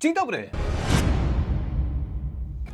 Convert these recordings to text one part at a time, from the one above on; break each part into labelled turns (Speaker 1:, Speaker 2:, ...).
Speaker 1: Dzień dobry!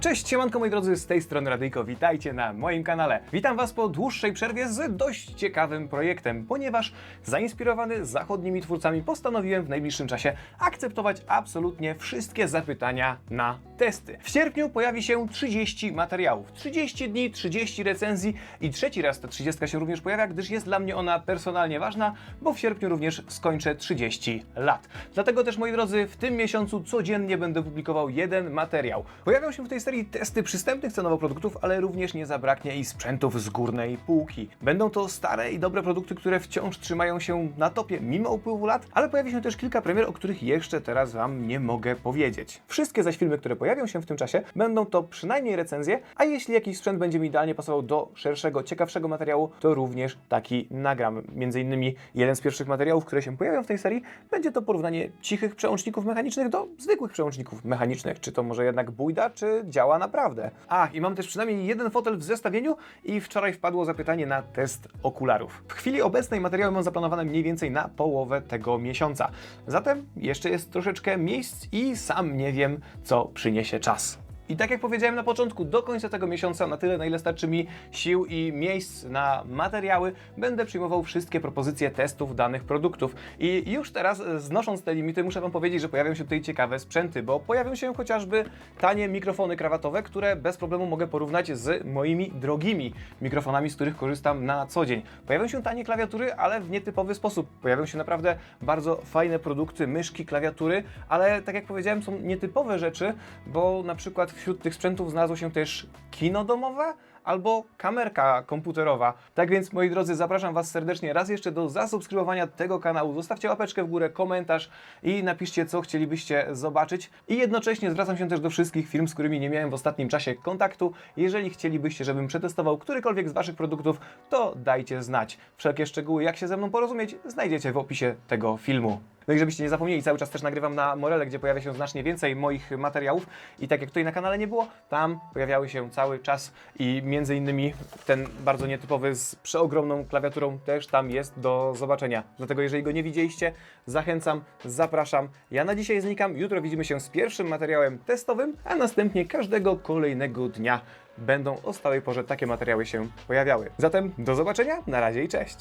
Speaker 1: Cześć, siemanko moi drodzy, z tej strony Radyjko, witajcie na moim kanale. Witam Was po dłuższej przerwie z dość ciekawym projektem, ponieważ zainspirowany zachodnimi twórcami postanowiłem w najbliższym czasie akceptować absolutnie wszystkie zapytania na testy. W sierpniu pojawi się 30 materiałów, 30 dni, 30 recenzji i trzeci raz ta 30 się również pojawia, gdyż jest dla mnie ona personalnie ważna, bo w sierpniu również skończę 30 lat. Dlatego też moi drodzy, w tym miesiącu codziennie będę publikował jeden materiał. Pojawią się w tej serii testy przystępnych cenowo produktów, ale również nie zabraknie i sprzętów z górnej półki. Będą to stare i dobre produkty, które wciąż trzymają się na topie mimo upływu lat, ale pojawi się też kilka premier, o których jeszcze teraz Wam nie mogę powiedzieć. Wszystkie zaś filmy, które pojawią się w tym czasie, będą to przynajmniej recenzje, a jeśli jakiś sprzęt będzie mi idealnie pasował do szerszego, ciekawszego materiału, to również taki nagram. Między innymi jeden z pierwszych materiałów, które się pojawią w tej serii, będzie to porównanie cichych przełączników mechanicznych do zwykłych przełączników mechanicznych. Czy to może jednak bójda, czy działa naprawdę? Ach, i mam też przynajmniej jeden fotel w zestawieniu i wczoraj wpadło zapytanie na test okularów. W chwili obecnej materiały mam zaplanowane mniej więcej na połowę tego miesiąca. Zatem jeszcze jest troszeczkę miejsc i sam nie wiem, co przyniesie czas. I tak jak powiedziałem na początku, do końca tego miesiąca, na tyle na ile starczy mi sił i miejsc na materiały, będę przyjmował wszystkie propozycje testów danych produktów. I już teraz, znosząc te limity, muszę Wam powiedzieć, że pojawią się tutaj ciekawe sprzęty, bo pojawią się chociażby tanie mikrofony krawatowe, które bez problemu mogę porównać z moimi drogimi mikrofonami, z których korzystam na co dzień. Pojawią się tanie klawiatury, ale w nietypowy sposób. Pojawią się naprawdę bardzo fajne produkty, myszki, klawiatury, ale tak jak powiedziałem, są nietypowe rzeczy, bo na przykład wśród tych sprzętów znalazło się też kino domowe albo kamerka komputerowa. Tak więc, moi drodzy, zapraszam Was serdecznie raz jeszcze do zasubskrybowania tego kanału. Zostawcie łapeczkę w górę, komentarz i napiszcie, co chcielibyście zobaczyć. I jednocześnie zwracam się też do wszystkich firm, z którymi nie miałem w ostatnim czasie kontaktu. Jeżeli chcielibyście, żebym przetestował którykolwiek z Waszych produktów, to dajcie znać. Wszelkie szczegóły, jak się ze mną porozumieć, znajdziecie w opisie tego filmu. No i żebyście nie zapomnieli, cały czas też nagrywam na Morele, gdzie pojawia się znacznie więcej moich materiałów i tak jak tutaj na kanale nie było, tam pojawiały się cały czas i między innymi ten bardzo nietypowy z przeogromną klawiaturą też tam jest do zobaczenia. Dlatego jeżeli go nie widzieliście, zachęcam, zapraszam. Ja na dzisiaj znikam, jutro widzimy się z pierwszym materiałem testowym, a następnie każdego kolejnego dnia będą o stałej porze takie materiały się pojawiały. Zatem do zobaczenia, na razie i cześć!